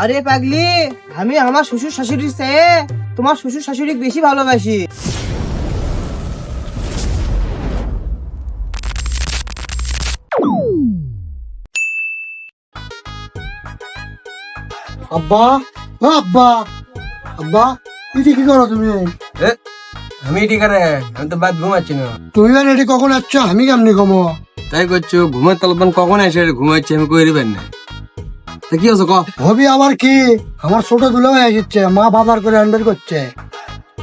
আরে পাগলি আমি আমার শ্বশুর শাশুড়ির চেয়ে তোমার শ্বশুর শাশুড়ি বেশি ভালোবাসি। আব্বা আব্বা আব্বা এটি কি করো তুমি? আমি ঠিক আছে আমি তো বাদ ঘুমাচ্ছি না। তুমি আর এটি কখন আচ্ছ আমি কেমনি কমো তাই করছ ঘুমের তলপন কখন এসে ঘুমাচ্ছি আমি কই দিবেন না। কি হচ্ছে ক? হবি আমার কি? আমার ছোট দুলো হয়ে যাচ্ছে মা বাবার করে করছে।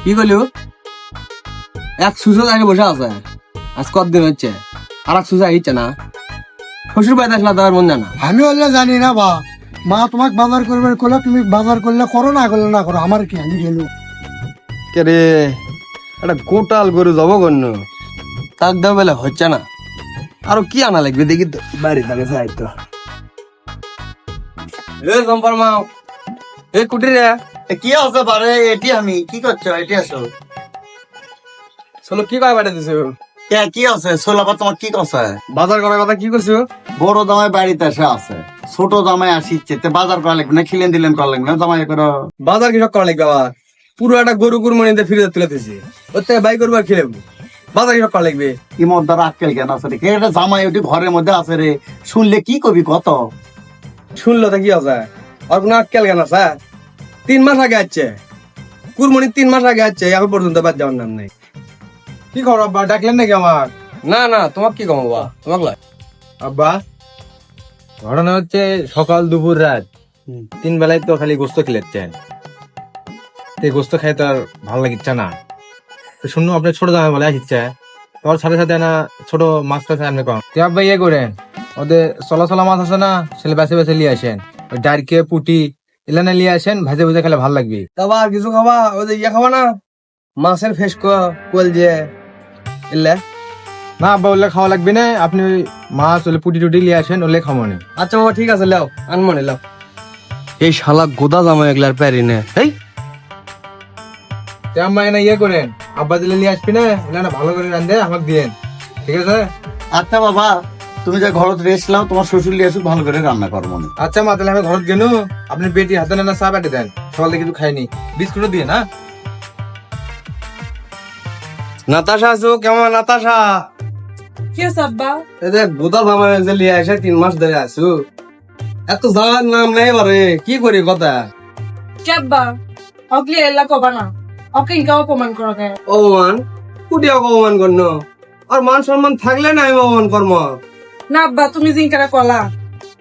কি করলি এক সুসো আগে বসে আছে। আজ কতদিন হচ্ছে? আর এক সুসো আহিচ্ছে না। শ্বশুর বাড়িতে আসলে তোমার মন জানা আমি হলে জানি না বা। মা তোমাকে বাজার করবে করলে তুমি বাজার করলে করো না করলে না করো আমার কি আমি গেলু কে রে? একটা গোটাল গরু যাব গণ্য তার দাম বেলা হচ্ছে না। আরও কি আনা লাগবে দেখি তো। বাড়ি থাকে সাহিত্য এ সম্পার মা এ কুটি রে। কি আছে বারে? এটি আমি। কি করছ? এটি আসো চলো কি কয় বাড়ি দিছো? কি আছে? সোলাবা তোমার কি করছে বাজার করার কথা কি করছ? বড় বাড়িতে এসে আছে। ছোট আসিচ্ছে। তে বাজার করা লাগবে না খিলেন দিলেন করা লাগবে না। করো। বাজার কিসব করা লাগবে আবার? পুরো একটা গরু কুরবানিতে ফিরে তুলে দিছি। ওর থেকে বাই করব আর খেলে বাজার কিসব করা লাগবে? কি মদ্দার আক্কেল কেন আছে রে? এটা জামাই ওটি ঘরের মধ্যে আছে রে? শুনলে কি কবি কত? শুনলো তো কি আছে? আর কোনো আক্কেল কেন আছে? তিন মাস আগে আছে কুরবানি তিন মাস আগে আছে এখন পর্যন্ত বাদ যাওয়ার নাম নেই। কি খবর আব্বা ডাকলেন নাকি আমার? না না তোমাক কি কমাবো তোমাক লয় আব্বা ঘটনা হচ্ছে সকাল দুপুর রাত। তিন বেলায় তো খালি গোস্ত খেলেছেন। এই গোস্ত খাই তো আর ভালো লাগিচ্ছে না। শুনুন আপনি ছোট দামে বলে আসছে তোর সাথে সাথে না ছোট মাছ টাছ আনবে কম। তুই আব্বা ইয়ে করেন। ওদের চলা চলা মাছ আছে না ছেলে বেছে বেছে নিয়ে আসেন। ওই ডারকে পুটি এলানে নিয়ে আসেন ভাজে ভুজে খেলে ভালো লাগবে। তারপর আর কিছু খাবা? ওই যে ইয়ে খাবা না? মাছের ফেস কোল যে এলে। না আব্বা ওলে খাওয়া লাগবে না। আপনি ওই মাছ ওলে পুটি টুটি নিয়ে আসেন ওলে খাব না। আচ্ছা বাবা ঠিক আছে লাও আনমনে লাও। এই শালা গোদা জামা এগুলার প্যারি নে। এই! তে আম্মা এনে ইয়ে করেন। আব্বা দিলে নিয়ে আসবি না এলানে ভালো করে রান্ধে আমাকে দিয়েন। ঠিক আছে? আচ্ছা বাবা। তুমি যে ঘরত রেস্ট লাও তোমার শ্বশুর লিয়ে আসুক ভালো করে রান্না করো মনে আচ্ছা মা তাহলে আমি ঘরত গেলু আপনি বেটি হাতে না চা বাটি দেন। সকাল কিছু খাইনি। বিস্কুটও দিয়ে না? নাতাশা আছো কেমন নাতাশা? কি আছে আব্বা? এই যে গোদা জামা যে লিয়ে আসে তিন মাস ধরে আছো। এত জামার নাম নেই বারে কি করি কথা? কেব্বা অকলি এল্লা কবা না। অকে ইনকা অপমান করো কে অপমান? কুটি অপমান করন? আর মান সম্মান থাকলে না আমি অপমান কর্ম। না আব্বা তুমি জিনকারা কলা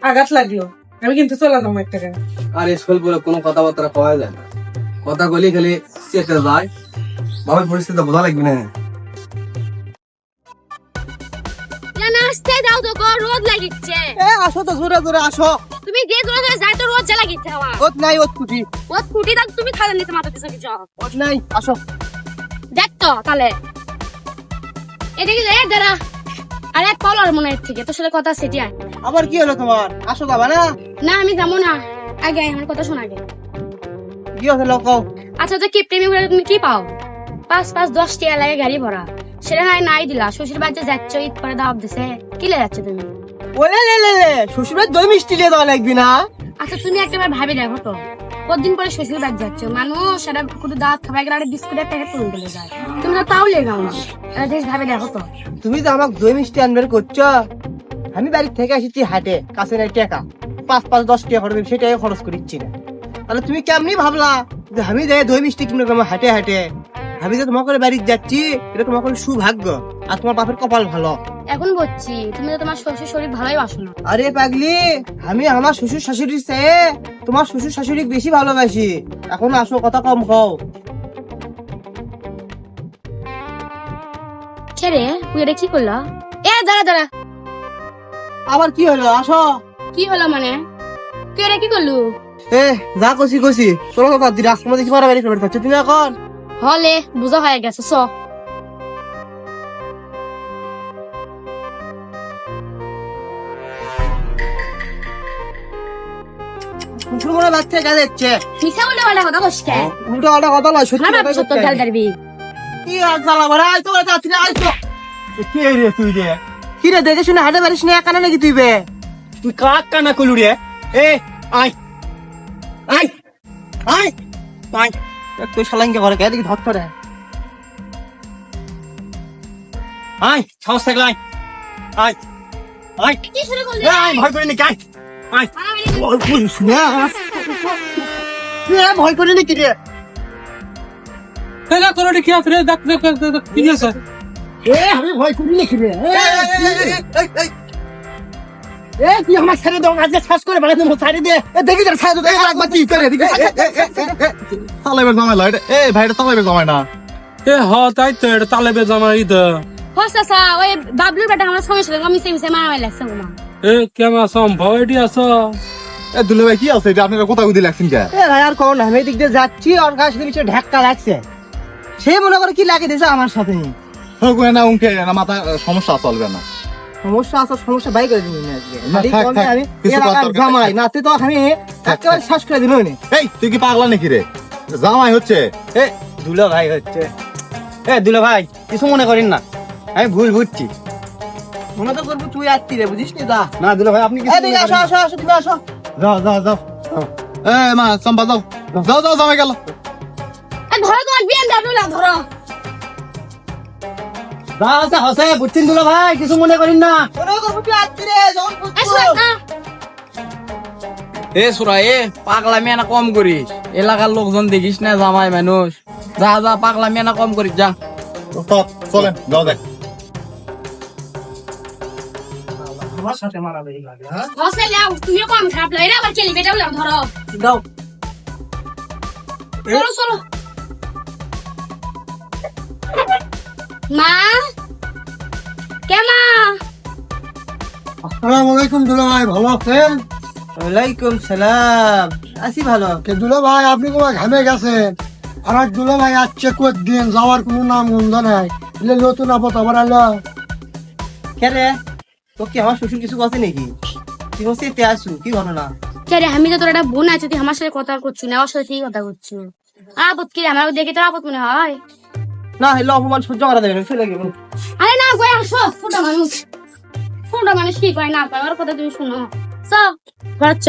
আঘাত লাগল আমি কিন্তু চলে যাব একটা কেন আর স্কুল বলে কোনো কথাবার্তা কওয়া যায় না। কথা বলি খালি চেটে যায়। বাবার পরিস্থিতি বোঝা লাগবে না। না আসতে দাও তো গো রোদ লাগিচ্ছে। এ আসো তো জোরে জোরে আসো। তুমি যে যাই তো রোদ লাগিচ্ছে আমার ওত নাই ওত কুটি। ও ফুটি দাও তুমি খালে নিতে মাথা কিছু কিছু। ওত নাই আসো। দেখ তো তাহলে। এদিকে এ দাঁড়া। আরে কলার মনে থেকে তোর সাথে কথা সেটি আয় আবার কি হলো তোমার? আসো যাবা না? না আমি যাব না। আগে আয়, আমার কথা শোনা আগে। কি হলো লোকাও আচ্ছা তো কি প্রেমী বলে তুমি কি পাও? পাঁচ পাঁচ দশ টিয়া লাগে গাড়ি ভরা। সেটা হয় নাই দিলা শ্বশুর বাড়িতে যাচ্ছ ঈদ করে দাওয়াত দিছে। কি লে যাচ্ছ তুমি? ওলে লে লে লে শ্বশুরের দই মিষ্টি দিয়ে দেওয়া লাগবি না। আচ্ছা তুমি একবার ভাবি দেখো তো। কতদিন পরে শ্বশুর বাড়ি যাচ্ছ? মানুষ সেটা কোনো দাঁত খাবার গেলে একটা বিস্কুটের প্যাকেট তুলে দিলে যায়। তুমি তো তাও লেগাও না। এটা দেশ ভাবে দেখো তো। তুমি তো আমাকে দই মিষ্টি আনবার করছ। আমি বাড়ি থেকে এসেছি হাটে কাছে নাই টাকা পাঁচ পাঁচ, দশ টাকা খরচ সেটাই খরচ করিচ্ছি না। তাহলে তুমি কেমনি ভাবলা যে আমি যাই দই মিষ্টি কিনে তোমার হাটে হাটে? আমি যে তোমাকে বাড়ি যাচ্ছি এটা তোমার করে সৌভাগ্য। আর তোমার বাপের কপাল ভালো। এখন বলছি তুমি তো তোমার শ্বশুর শরীর ভালোই বাসো না। আরে পাগলি আমি আমার শ্বশুর শাশুড়ির চেয়ে তোমার শ্বশুর শাশুড়ি বেশি ভালোবাসি। এখন আসো কথা কম কও। ছেড়ে তুই এটা কি করল? এ দাঁড়া দাঁড়া। আবার কি হলো? আসো। কি হলো মানে? তুই এটা কি করলু? এ যা কছি চলো কথা দি রাস্তার মধ্যে কি মারামারি করবে তুমি এখন? হলে বুঝা হয়ে গেছে চ। শুরু করে বাচ্চা গেছে যাচ্ছে বলে বলে কথা কষ্ট উল্টো পাল্টা কথা নয় সত্যি না কথাই সত্য গাল হবে। কি আর জ্বালা মারা আয় তো যাচ্ছি না আয় তো। কি রে তুই রে? কি রে দেখে শুনে হাটে পারিস না একানা নাকি তুই বে? তুই কাক কানা কলু রে? এ আয়। আই আই আই তুই শালাঙ্গে ঘরে গিয়ে দেখি ধর করে আই সাহস থাকলে আই আই আই কি শুরু করলি? আই ভয় করিনি কাই আই মারামারি ভয় করিস না এ, ভয় করিনি কি রে? এলা করো কি আছে রে দেখ দেখ দেখ, কি আছে? এ আমি ভয় করিনি কি রে? এ, এ তুই আমার ছেড়ে দাও আজকে শ্বাস করে বেড়াতে ছাড়ি দে এ দেখি তোর ছাড়ে দে একবার কি করে দেখি তালাইবের জামাই লা এটা এই ভাই এটা তালাইবের জামাই না। এ হ তাই তো এটা তালেবে জামাই দা হস্তা ওই বাবলুর বেটা আমার সঙ্গে সাথে মিশে মিশে মারামারি লাগছে ওমা এ কেমন সম্ভব এটি আছো? এ দুলে ভাই কি আছে? এটা আপনারা কোথায় উদি লাগছেন কে? এ ভাই আর কোন আমি এদিক দিয়ে যাচ্ছি ওর কাছে নিচে ঢাক্কা লাগছে। সে মনে করে কি লাগে দিয়েছে আমার সাথে হোক না উনকে না মাথা সমস্যা চলবে না। সমস্যা আছে সমস্যা বাই করে দিবি আজকে। না, খালি থাক, কোন থাক। আমি কিছু এলাকার করার দরকার জামাই নেই। নাতে তো আমি একেবারে শ্বাস করে দিল নি এই তুই কি পাগলা নাকি রে? জামাই হচ্ছে। এ দুলো ভাই হচ্ছে। এ দুলো ভাই কিছু মনে করিন না। আমি ভুল বুঝছি। মনে তো করব তুই রে বুঝিস নি দা না দুলে ভাই আপনি আসো আসো আসো তুমি আসো। যাও যাও যাও। এ মা সম্পা যাও। যাও যাও জামাই গেল। ধরো তোমার বিয়ান ডাবলু না ধরো। দা আছে হসে বুঝছেন দুলো ভাই কিছু মনে করিন না। এ সুরা এ পাগলা মেয়ানা কম করিস। এলাকার লোকজন দেখিস না জামাই মানুষ। যা যা পাগলা মেয়ানা কম করিস যা। চল, চলেন যাও দেখ। আমার সাথে মারামারি লাগে হ্যাঁ? হসে লাও তুমিও কম খারাপ লাগে আবার চেলি বেটাও লাও ধরো। দাও। চলো চলো। মা? কে মা? আসসালামু আলাইকুম দুলা ভাই ভালো আছেন? ওয়ালাইকুম সালাম। আছি ভালো। কে দুলা ভাই আপনি তোমার ঘামে গেছেন? আর আজ দুলা ভাই আসছে কত দিন যাওয়ার কোনো নাম গন্ধ নাই নতুন আপদ আবার আলো কে রে? তো কি আমার শ্বশুর কিছু কথা নাকি? তুই বলছিস এতে আসু কি ঘটনা কে আমি তো তোর একটা বোন আছে তুই আমার সাথে কথা করছি না ওর সাথে ঠিক কথা করছি আপদ কি আমার দেখে তোর আপদ মনে হয়? না হলে অপমান সহ্য করা যাবে না চলে গেল। আরে না কই আসো ফুটা মানুষ। ফুটা মানুষ কি কয় না কয় ওর কথা তুমি শুনো। চ ঘর চ।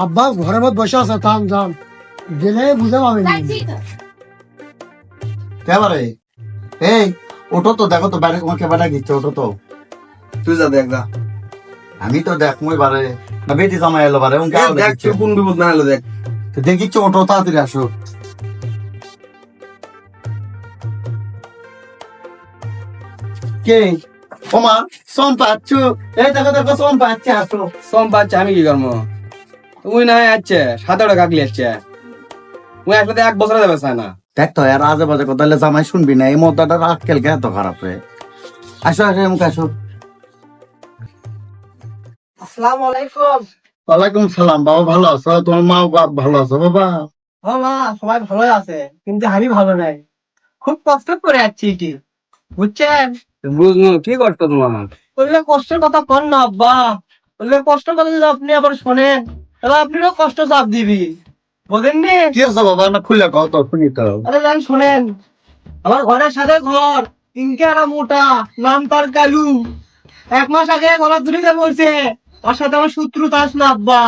আব্বা ঘরের মধ্যে বসে আছে থাম থাম। গেলে বুঝে যাচ্ছি কেবারে এই ওটো তো দেখো তো বাইরে তোমাকে বেটা দিচ্ছে ওটো তো। তুই যা দেখ যা। আমি তো দেখ মই বারে বেটি জামাই এলো বারে উনকে আরও দেখ তুই কোন বিপদ না হলো দেখ। তো দেখিচ্ছে ওটো তাড়াতাড়ি আসো। কে? ওমা সোম পাচ্ছু? এই দেখো দেখো সোম পাচ্ছে আসো। সম পাচ্ছে আমি কি করব? তুই না আছে সাতাটা কাকলি আছে তুই একসাথে এক বছর যাবে না। দেখ তো আর আজে বাজে কথা জামাই শুনবি না এই মদ্দাটা আজকাল কে এত খারাপ রে। আসো আসো মুখে আসো। আসসালামু আলাইকুম। ওয়ালাইকুম সালাম বাবা ভালো আছো? তোমার মা বাপ ভালো আছো বাবা? ও মা সবাই ভালো আছে কিন্তু আমি ভালো নাই। খুব কষ্ট করে যাচ্ছি এটি বুঝছেন? বুঝলো কি করতো তোমার বললে কষ্টের কথা কর না আব্বা। বললে কষ্ট কথা যদি আপনি আবার শোনেন তাহলে আপনিও কষ্ট চাপ দিবি। বোঝেন নি কি আছে বাবা? না খুলে কও তো শুনি তো। আরে যান শোনেন। আমার ঘরের সাথে ঘর ইনকারা মোটা নাম তার কালু। এক মাস আগে গলা ধরিতে বলছে ওর সাথে আমার শত্রুতা আস না আব্বা।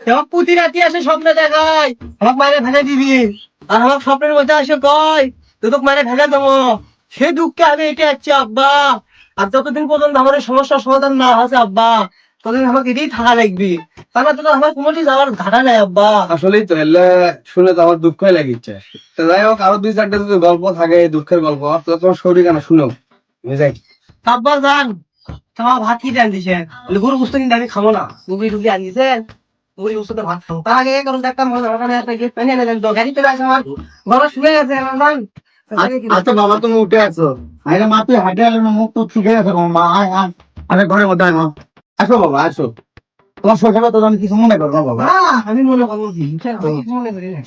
এবার প্রতি রাতি আসে স্বপ্নে দেখায়। আমাকে মায়ের ভেঙে দিবি। আর আমার স্বপ্নের মধ্যে আসে কয় তুই তোকে মায়ের ভেঙে দেবো। সে দুঃখে আমি এটে যাচ্ছি আব্বা। আর যতদিন পর্যন্ত আমার সমস্যার সমাধান না আছে আব্বা ততদিন আমাকে এটাই থাকা লাগবে। তাহলে তো আমার কোনোটি যাওয়ার ঘাটা নাই আব্বা। আসলেই তো এলে শুনে তো আমার দুঃখই লাগিচ্ছে তো যাই হোক আরও দুই চারটে যদি গল্প থাকে দুঃখের গল্প তো তোমার শরীর কেন? শুনো যাই। আব্বা যান। তোমার ভাত দিছেন বলে গরু গুস্ত কিন্তু আমি খাব না। মুগি টুগি আন দিছেন গুস্ত তো ভাত খাব তার আগে কারণ একটা ওখানে একটা গিয়ে পেনে গাড়ি চলে আসে আমার ঘরে শুয়ে গেছে আচ্ছা বাবা তুমি উঠে আছো। আরে মা তুই হাঁটে আলো না মুখ তো শুকে গেছে তোমার মা আয় আয় আরে ঘরের মধ্যে আয় মা আসো বাবা আসো তোমার শরীর তো আমি কিছু মনে করব না বাবা? আমি মনে করব কি। মনে করি না